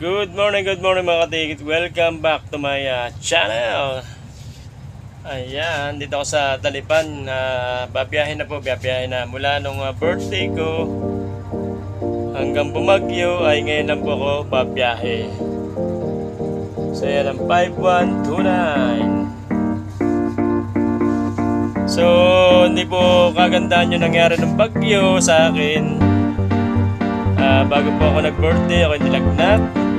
Good morning, good morning mga katigit. Welcome back to my uh, channel. Ayan, dito ako sa Talipan. Uh, babiyahin na po, babiyahin na. Mula nung uh, birthday ko hanggang bumagyo ay ngayon lang po ako babiyahe. So yan ang 5129. So, hindi po kagandaan yung nangyari ng bagyo sa akin. Ah, bago po ako nag-birthday, ako nilagnat.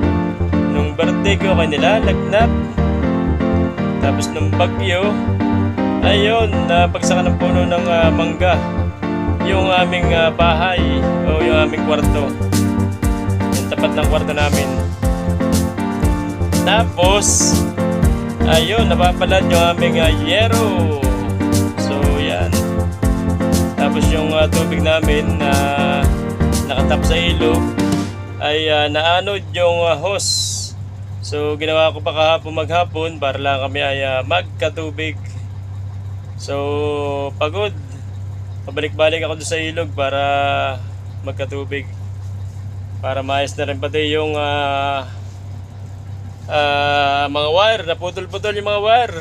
Nung birthday ko, ako nilalagnat. Tapos nung bagyo, ayun, napagsakan ng puno ng ah, mangga. Yung aming ah, bahay, o yung aming kwarto. Yung tapat ng kwarto namin. Tapos, ayun, napapalad yung aming ah, yero. So, yan. Tapos yung ah, tubig namin na nakatap sa ilog ay ah, naanod yung ah, hose. So ginawa ko pa kahapon maghapon para lang kami ay ah, magkatubig. So pagod. Pabalik-balik ako doon sa ilog para magkatubig. Para maayos na rin pati yung ah, ah, mga wire. Naputol-putol yung mga wire.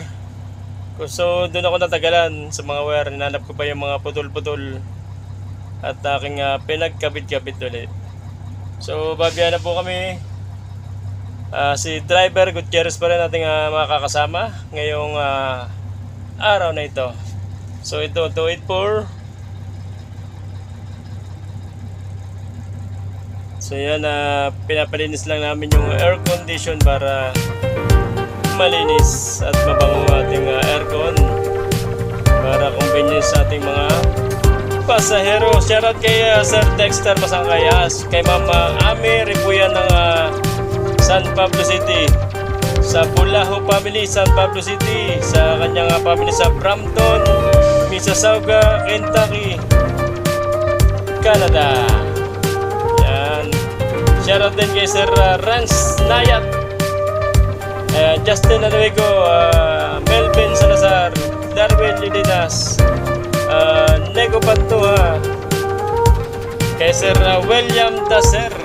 So doon ako natagalan sa mga wire. Hinanap ko pa yung mga putol-putol at aking ah, pinagkabit-kabit ulit. So, babiyahan na po kami. Ah, si driver Gutierrez pa rin ating ah, makakasama ngayong ah, araw na ito. So, ito 284. So, yan, ah, pinapalinis lang namin yung air condition para malinis at mabango ang ating ah, aircon para convenience sa ating mga pasahero. Shoutout kay uh, Sir Dexter Masangkayas, kay Mama Ami Ripuyan ng uh, San Pablo City, sa Bulaho family, San Pablo City, sa kanyang family sa Brampton, Mississauga, Kentucky, Canada. Yan. Shoutout din kay Sir uh, Rance Nayat, uh, Justin Anuego, uh, Melvin Salazar, Darwin Lidinas, uh, Nego Pantua, kay Sir uh, William Daser.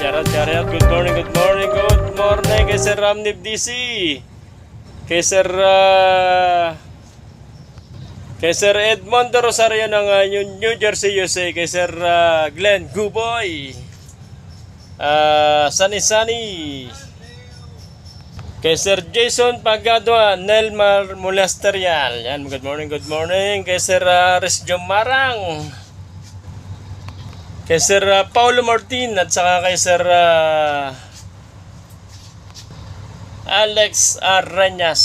Ayan, shoutout, shoutout. Good morning, good morning, good morning kay Sir Ramnib DC. Kay Sir uh, kay Sir Edmondo Rosario ng uh, New- Jersey, USA. Kay Sir uh, Glenn Guboy. Uh, Sunny Sunny. Kay Sir Jason Pagadua, Nelmar Molasterial. Yan, good morning, good morning. Kay Sir uh, Resjo Marang. Kay Sir uh, Paulo Martin at saka kay Sir uh, Alex Arañas.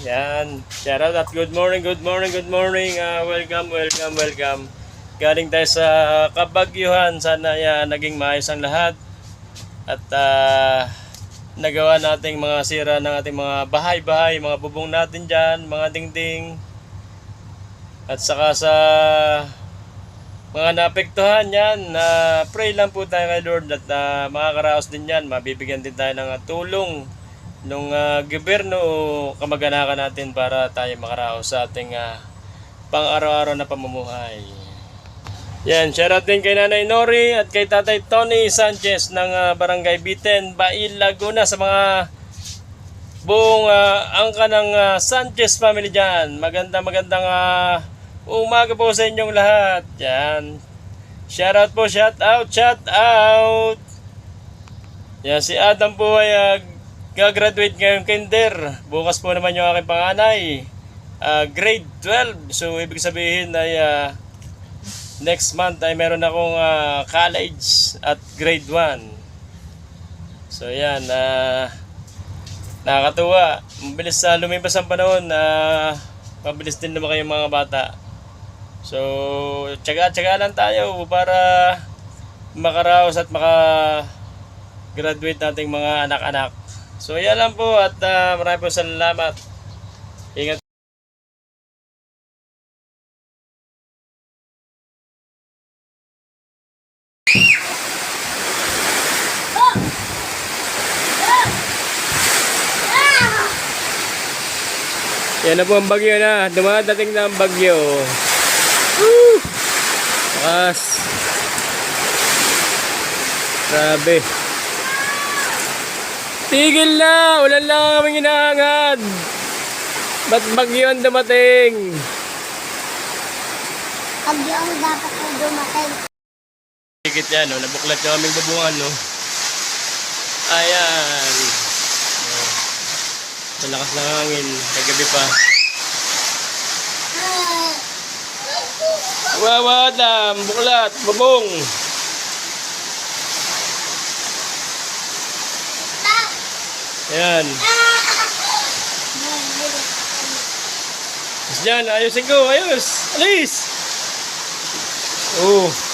Yan. Shout out at good morning, good morning, good morning. Uh, welcome, welcome, welcome. Galing tayo sa Kabagyuhan. Sana ya, naging maayos ang lahat. At uh, nagawa nating mga sira ng ating mga bahay-bahay, mga bubong natin dyan, mga dingding. At saka sa mga naapektuhan yan, na pray lang po tayo kay Lord at uh, makakaraos din yan. Mabibigyan din tayo ng uh, tulong ng uh, gobyerno o natin para tayo makaraos sa ating uh, pang-araw-araw na pamumuhay. Yan, shoutout din kay Nanay Nori at kay Tatay Tony Sanchez ng ah, Barangay Biten, Bail, Laguna sa mga buong ah, angka ng ah, Sanchez family dyan. Maganda magandang ah, umaga po sa inyong lahat. Yan. Shoutout po, shout out, shout out. Yan, si Adam po ay ah, gagraduate ngayong kinder. Bukas po naman yung aking panganay. Ah, grade 12. So, ibig sabihin ay ah, next month ay meron akong ah, college at grade 1. So yan, uh, nakakatuwa. Mabilis sa lumipas ang panahon na mabilis din naman kayong mga bata. So, tsaga-tsaga lang tayo para makaraos at maka-graduate nating mga anak-anak. So, yan lang po at uh, marami po salamat. Ingat Yan na po ang bagyo na. Dumadating na ang bagyo. Woo! Grabe. Tigil na! Wala lang kaming hinahangad. Ba't bagyo ang dumating? Pag yung dapat na dumating. Tikit yan, no? Nabuklat yung aming bubungan, no? Ayan. Oh. Malakas ng hangin. Kagabi pa. Wawa, dam. Buklat. Bubong. Ayan. Ayos dyan. Ayusin ko. Ayos. Alis. Oh.